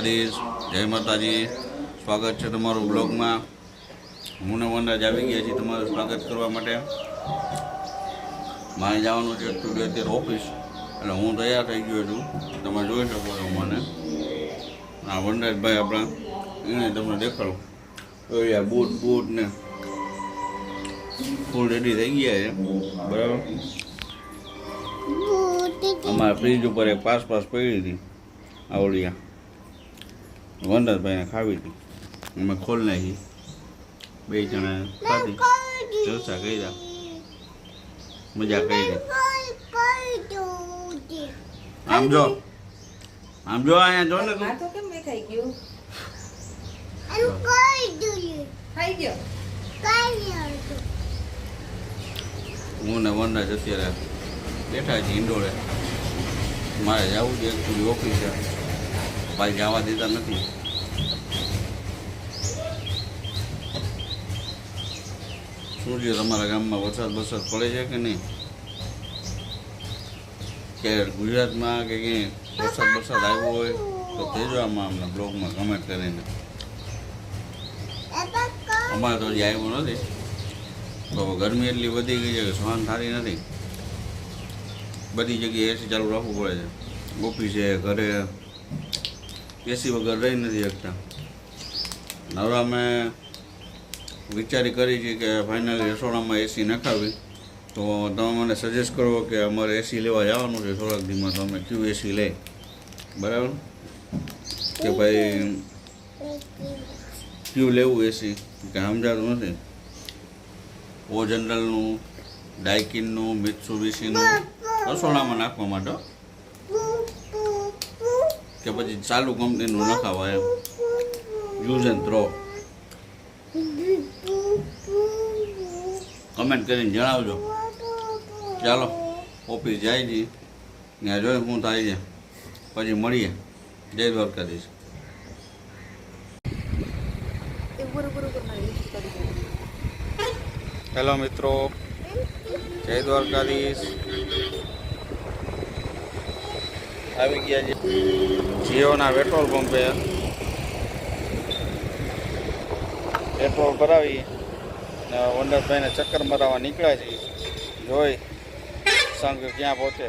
દ્વારકાધીશ જય માતાજી. સ્વાગત છે તમારું બ્લોગમાં. હું ને વનરાજ આવી ગયા છીએ તમારું સ્વાગત કરવા માટે. મારે જવાનું છે સ્ટુડિયો અત્યારે ઓફિસ એટલે હું તૈયાર થઈ ગયો છું. તમે જોઈ શકો છો મને. આ વનરાજભાઈ આપણા. એને તમને દેખાડું. તો બૂટ બૂટ ને ફૂલ રેડી થઈ ગયા છે. બરાબર? અમારા ફ્રીજ ઉપર એક પાસ પાસ પડી હતી. આવડિયા. વનરાજભાઈને ખાવી હતી. અમે ખોલ નાખી. બે જણા ખાધી. જલસા કર્યા. મજા કરી આમ જો. આમ જો અહીંયા જો ને કેમ દેખાઈ ગયું? ખાઈ ગયો? હું ને વનરાજ અત્યારે બેઠા છીએ ઇન્ડોરે મારે જવું છે ઓફિસ ઓફિસે ભાઈ જવા દેતા નથી. શું છે તમારા ગામમાં વરસાદ વરસાદ પડે છે કે નહીં? કે ગુજરાતમાં કે ક્યાંય વરસાદ વરસાદ આવ્યો હોય તો કહેજો આમાં અમને બ્લોગમાં કમેન્ટ કરીને. અમારે તો હજી આવ્યો નથી. તો ગરમી એટલી વધી ગઈ છે કે સહન થતી નથી. બધી જગ્યાએ એસી ચાલુ રાખવું પડે છે. ઓફિસે, ઘરે એસી વગર રહી નથી શકતા. હવે અમે વિચારી કરી છે કે ફાઇનલી રસોડામાં એસી નખાવી. તો તમે મને સજેસ્ટ કરો કે અમારે એસી લેવા જવાનું છે થોડાક દીમાં તો અમે ક્યુ એસી લઈ. બરાબર? કે ભાઈ, ક્યુ લેવું એસી કે સમજાતું નથી. ઓ જનરલનું ડાયકિનનું મિત્સુબીસીનું રસોડામાં નાખવા માટે. કે પછી ચાલુ કંપનીનું નખાવા એમ. યુઝ એન્ડ થ્રો કમેન્ટ કરીને જણાવજો. ચાલો ઓફિસ જાય છે. ત્યાં જોઈએ શું થાય છે. પછી મળીએ. જય દ્વારકાધીશ. એ ગુરુ ગુરુ ગુરુ મારી લીટી કરી દે. હેલો મિત્રો. જય દ્વારકાધીશ. આવી ગયા છે. જીઓના પેટ્રોલ પંપે પેટ્રોલ ભરાવી ને વંડરભાઈને ચક્કર મરાવવા નીકળ્યા છે. જોઈ સંઘ ક્યાં પહોંચે?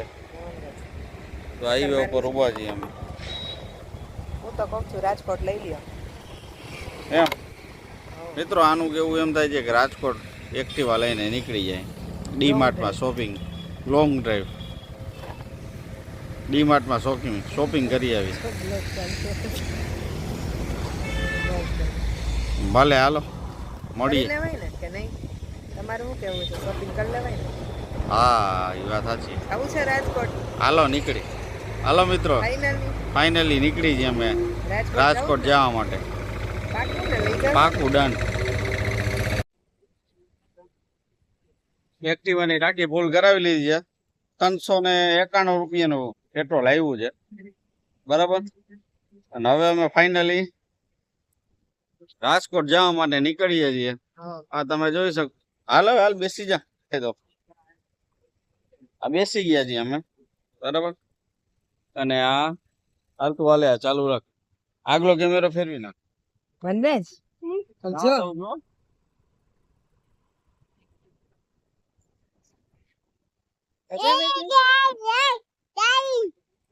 તો હાઈવે ઉપર ઊભા છીએ અમે. હું તો કહું છું રાજકોટ લઈ લ્યો. એમ? મિત્રો આનું કેવું એમ થાય છે કે રાજકોટ એક્ટિવા લઈને નીકળી જાય. ડીમાર્ટમાં શોપિંગ લોંગ ડ્રાઈવ ડીમાર્ટમાં શોપિંગ શોપિંગ કરી આવી. ભલે હાલો મળીએ. લેવાય ને કે નહીં? તમારું શું કેવું છે? શોપિંગ કરી લેવાય હા એ વાત સાચી. આવું છે રાજકોટ? હાલો નીકળી. હાલો મિત્રો. ફાઇનલી નીકળી છીએ અમે રાજકોટ જવા માટે. પાકું ડન એક્ટિવાની ટાંકી ભૂલ કરાવી લીધી છે. ત્રણસો ને એકાણું રૂપિયાનું પેટ્રોલ આવ્યું છે. બરાબર? અને હવે અમે ફાઇનલી રાજકોટ જવા માટે નીકળીએ છીએ. આ તમે જોઈ શકો. હાલ હવે હાલ બેસી જા. એ તો. આ બેસી ગયા છીએ અમે. બરાબર? અને આ હાલતું હાલે આ ચાલુ રાખ. આગલો કેમેરો ફેરવી નાખ. જો.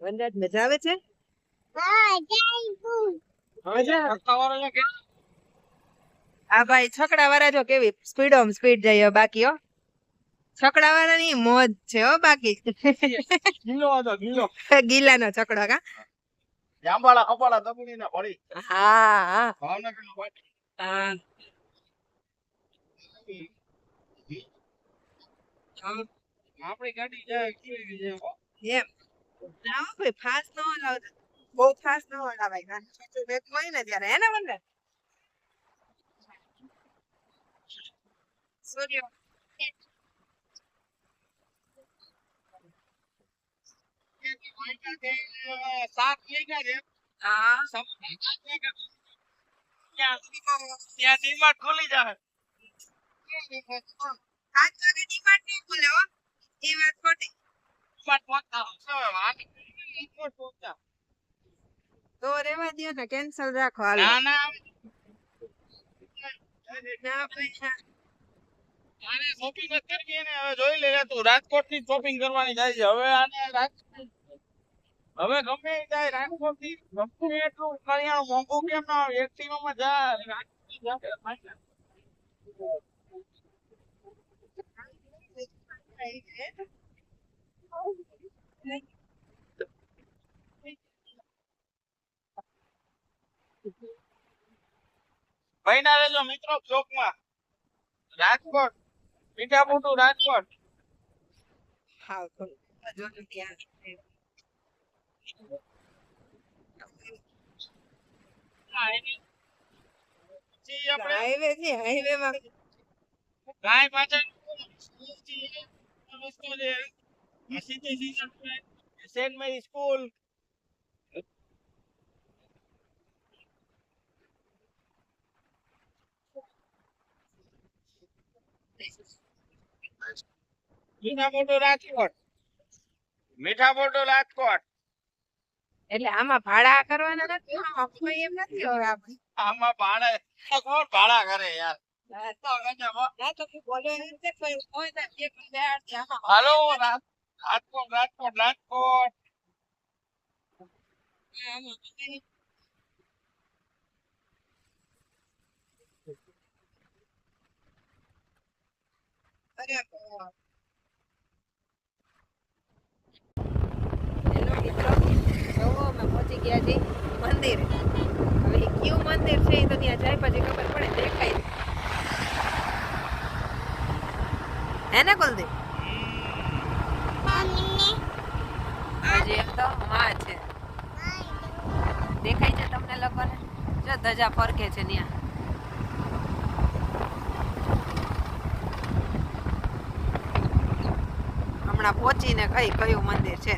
વનરાજ મજા આવે છે? આ ભાઈ છકડા વાળા જો કેવી સ્પીડ ઓમ સ્પીડ જાય બાકી હો. છકડા વાળા ની મોજ છે હો બાકી. ગીલો હતો છકડો કા? જાંબાળા કપાળા દબડી ને પડી હા હા. ભાવનગર નો હા. આપણી ગાડી જાય કેવી જાય? એમ ના ભાઈ ફાસ્ટ ન હલાવતા બહુ ફાસ્ટ ન હલાવાય કારણ કે છોકરું ભેગું હોય ને ત્યારે હે ને વનરાજ સૂર્ય સાત વાગ્યા છે હા ત્યાં ડીમાર્ટ ખુલી જાય આજ ડીમાર્ટ નહીં એ વાત ખોટી તો રેવા દ્યો ને કેન્સલ રાખો હાલો. ના ના ના ભાઈ, આને શોપિંગ જ કરવી ને હવે જોઈ લે તું રાજકોટની શોપિંગ કરવાની થાય છે. હવે આને હવે ગમે જાય રાજકોટથી ગમે એટલું કરિયાણું મોંઘું કેમ ના એક્ટિવા માં જા રાજકોટ રહેજો મિત્રો રાજકોટ. હા હાઈવે છે હાઈવે માં. ગાય પાછળ. રસ્તો છે? Saint Mary school. Mithapur to Rajkot. એટલે આમાં ભાડા કરવાના નથી? એમ નથી હવે આપણે? આમાં ભાડા. કોણ ભાડા કરે યાર? હાલો રાજકોટ રાજકોટ રાજકોટ પહોંચી ગયા છે મંદિર હવે કયું મંદિર છે એ ત્યાં જાય પછી ખબર પડે દેખાય હે ને કુલદીપ? હજી એમ તો માં છે. દેખાય છે તમને લોકોને? જો ધજા ફરકે છે ત્યાં હમણાં પહોંચીને કઈ કયું મંદિર છે?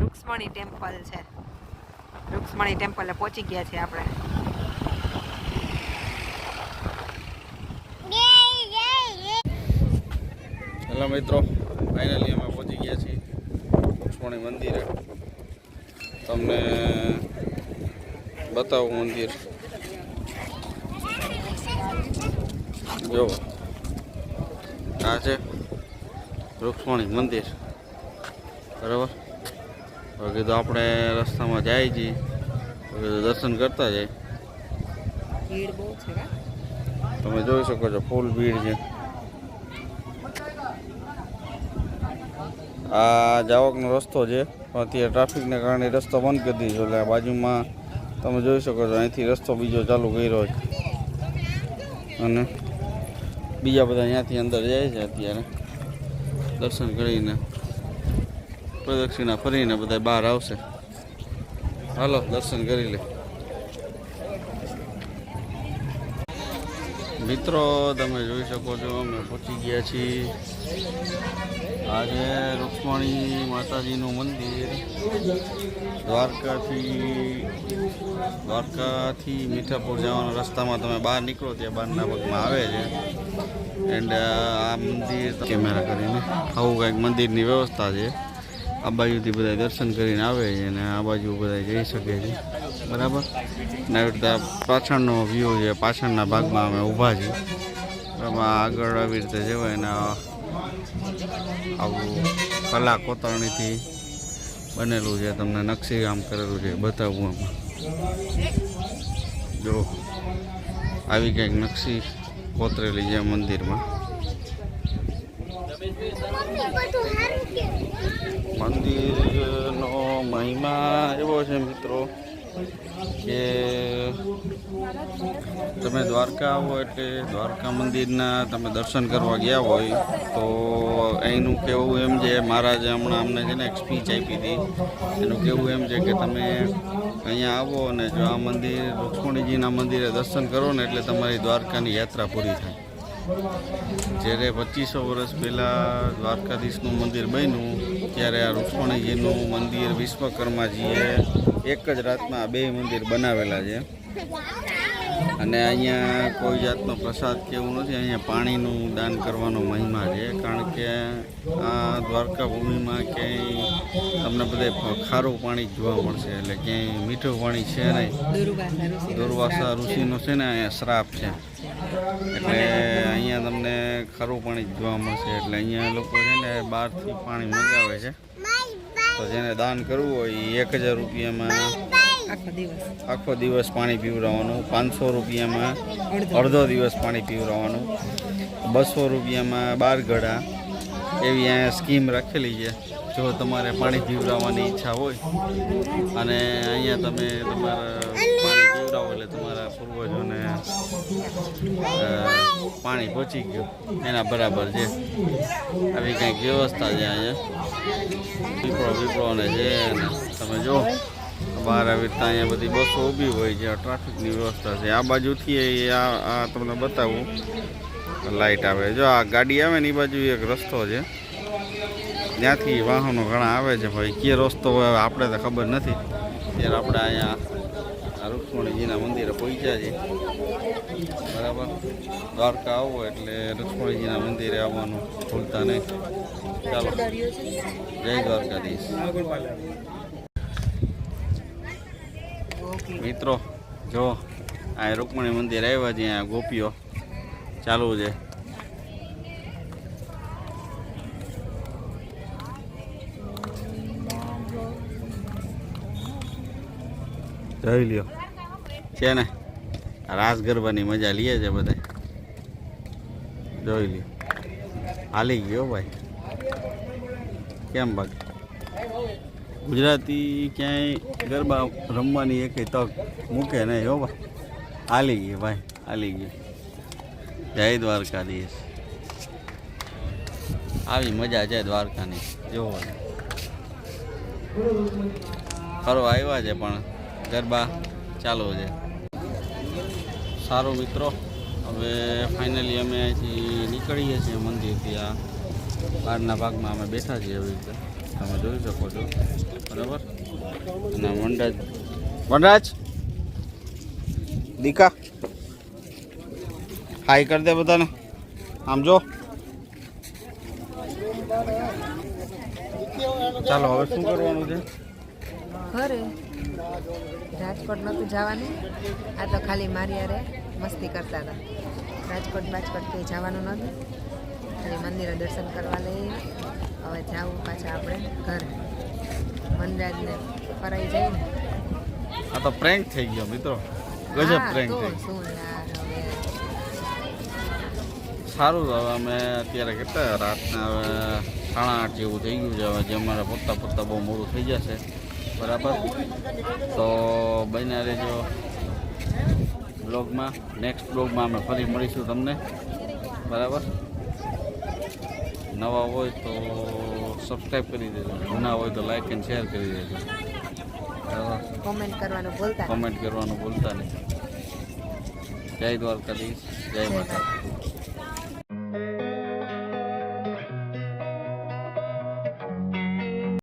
રૂક્ષ્મણી ટેમ્પલ છે. રૂક્ષ્મણી ટેમ્પલે પહોંચી ગયા છીએ આપણે. હેલો મિત્રો. ફાઇનલી અમે પહોંચી ગયા છીએ લક્ષ્મણી મંદિરે. તમને બતાવું મંદિર. જો આ છે રૂક્ષ્મણી મંદિર. બરાબર? હવે કીધું આપણે રસ્તામાં જાય છીએ તો કીધું દર્શન કરતા જાય તમે જોઈ શકો છો ફૂલ ભીડ છે. આ જાવકનો રસ્તો છે. પણ અત્યારે ટ્રાફિકને કારણે રસ્તો બંધ કરી દીધો એટલે બાજુમાં તમે જોઈ શકો છો, અહીંથી રસ્તો બીજો ચાલુ કર્યો છે. અને બીજા બધા અહીંયાથી અંદર જાય છે અત્યારે. દર્શન કરીને, પ્રદક્ષિણા ફરીને બધા બહાર આવશે. હાલો, દર્શન કરી લે. મિત્રો, તમે જોઈ શકો છો, અમે પહોંચી ગયા છીએ. આજે રૂક્ષ્મણી માતાજીનું મંદિર, દ્વારકાથી દ્વારકાથી મીઠાપુર જવાના રસ્તામાં તમે બહાર નીકળો ત્યાં બહારના ભાગમાં આવે છે. એન્ડ આ મંદિર કેમેરા કરીને. આવું કંઈક મંદિરની વ્યવસ્થા છે. આ બાજુથી બધા દર્શન કરીને આવે છે અને આ બાજુ બધા જઈ શકે છે. બરાબર? ને આવી રીતે પાછળનો વ્યૂ છે, પાછળના ભાગમાં અમે ઊભા છીએ. એમાં આગળ આવી રીતે જવાય ને આવું કલા કોતરણીથી બનેલું છે, તમને નકશીકામ કરેલું છે બતાવવું એમાં જો, આવી કંઈક નકશી કોતરેલી છે મંદિરમાં. મંદિરનો મહિમા એવો છે મિત્રો કે તમે દ્વારકા આવો એટલે દ્વારકા મંદિરના તમે દર્શન કરવા ગયા હોય, તો અહીંનું કેવું એમ છે, મહારાજે હમણાં અમને છે ને એક સ્પીચ આપી હતી. એનું કેવું એમ છે કે તમે અહીંયા આવો અને જો આ મંદિર, રૂક્ષ્મણીજીના મંદિરે દર્શન કરો ને એટલે તમારી દ્વારકાની યાત્રા પૂરી થાય. જ્યારે પચીસો વર્ષ પહેલાં દ્વારકાધીશનું મંદિર બન્યું, ત્યારે આ રૂક્ષ્મણીજીનું મંદિર વિશ્વકર્માજીએ એક જ રાતમાં બે મંદિર બનાવેલા છે. અને અહીંયા કોઈ જાતનો પ્રસાદ કે એવું નથી, અહીંયા પાણીનું દાન કરવાનો મહિમા છે. કારણ કે આ દ્વારકા ભૂમિમાં ક્યાંય તમને બધે ખારું પાણી જોવા મળશે. એટલે ક્યાંય મીઠું પાણી છે નહીં. દુર્વાસા ઋષિનો છે ને, અહીંયા શ્રાપ છે. એટલે અહીંયા તમને ખારું પાણી જોવા મળશે. એટલે અહીંયા લોકો છે ને બહારથી પાણી મંગાવે છે. તો જેને દાન કરવું હોય એક હજાર રૂપિયામાં આખો દિવસ. પાણી પીવડાવવાનું પાંચસો રૂપિયામાં અડધો દિવસ પાણી પીવડાવવાનું બસો રૂપિયામાં બાર ગળા એવી અહીંયા સ્કીમ રાખેલી છે. જો તમારે પાણી પીવડાવવાની ઈચ્છા હોય અને અહીંયા તમે તમારા પાણી પીવડાવો એટલે તમારા પૂર્વજોને પાણી પહોંચી ગયું. એના બરાબર છે. આવી કંઈક વ્યવસ્થા છે અહીંયા. પીપળો પીપળો ને છે તમે જો, બહાર આવી રીતના અહીંયા બધી બસો ઊભી હોય છે. ટ્રાફિકની વ્યવસ્થા છે. આ બાજુથી આ તમને બતાવું. લાઇટ આવે. જો આ ગાડી આવે ને એ બાજુ એક રસ્તો છે. ત્યાંથી વાહનો ઘણા આવે છે ભાઈ. કે રસ્તો હોય આપણે તો ખબર નથી. ત્યારે આપણે અહીંયા આ રૂક્ષ્મણીજીના મંદિરે પહોંચ્યા છીએ. બરાબર? દ્વારકા આવો એટલે રુક્ષ્મણીજીના મંદિરે આવવાનું. ભૂલતા નહીં. ચાલો. જય દ્વારકાધીશ. મિત્રો, જો આ રૂકમણી મંદિર આવ્યા છે અહીંયા ગોપીઓ. ચાલુ છે. જોઈ લ્યો. છે ને? રાસ ગરબાની મજા લઈએ છે બધા જોઈ લ્યો. હાલી ગયો ભાઈ. કેમ બાકી? ગુજરાતી ક્યાંય ગરબા રમવાની એક તક મૂકે નહીં હો ભાઈ. હાલી ગઈ ભાઈ હાલી ગઈ. જય દ્વારકાધીશ. આવી મજા છે દ્વારકાની. જોવો ફરવા આવ્યા છે પણ ગરબા ચાલુ છે. સારું મિત્રો, હવે ફાઇનલી અમે અહીંથી નીકળીએ છીએ મંદિરથી આ બહારના ભાગમાં અમે બેઠા છીએ એવી રીતે. તમે જોઈ શકો છો. બરાબર? અને વનરાજ વનરાજ દીકા. હાઈ કરી દે બધાને આમ જો ચાલો હવે શું કરવાનું છે? ઘરે. રાજકોટ નહોતું જવાનું. આ તો ખાલી મારી હારે મસ્તી કરતા હતા. રાજકોટ બાજકોટ કંઈ જવાનું નહોતું. ખાલી મંદિરે દર્શન કરવા લઈએ હવે જાવું પાછા આપણે ઘરે. વનરાજને ફરાઈ જઈને. આ તો પ્રેન્ક થઈ ગયો મિત્રો. ગજબ પ્રેન્ક તો થઈ ગયો. યાર સારું હવે અમે અત્યારે કેટલા રાતના હવે સાડા આઠ જેવું થઈ ગયું છે. હવે જે અમારે પત્તા પત્તા બહુ મોડું થઈ જશે. બરાબર? તો બન્યા રહેજો બ્લોગમાં. નેક્સ્ટ બ્લોગમાં અમે ફરી મળીશું તમને. બરાબર? નવા હોય તો સબસ્ક્રાઈબ કરી દેજો. જૂના હોય તો લાઈક એન્ડ શેર કરી દેજો. કોમેન્ટ કરવાનું ભૂલતા. કોમેન્ટ કરવાનું ભૂલતા નહીં. જય દ્વારકાધીશ. જય માતા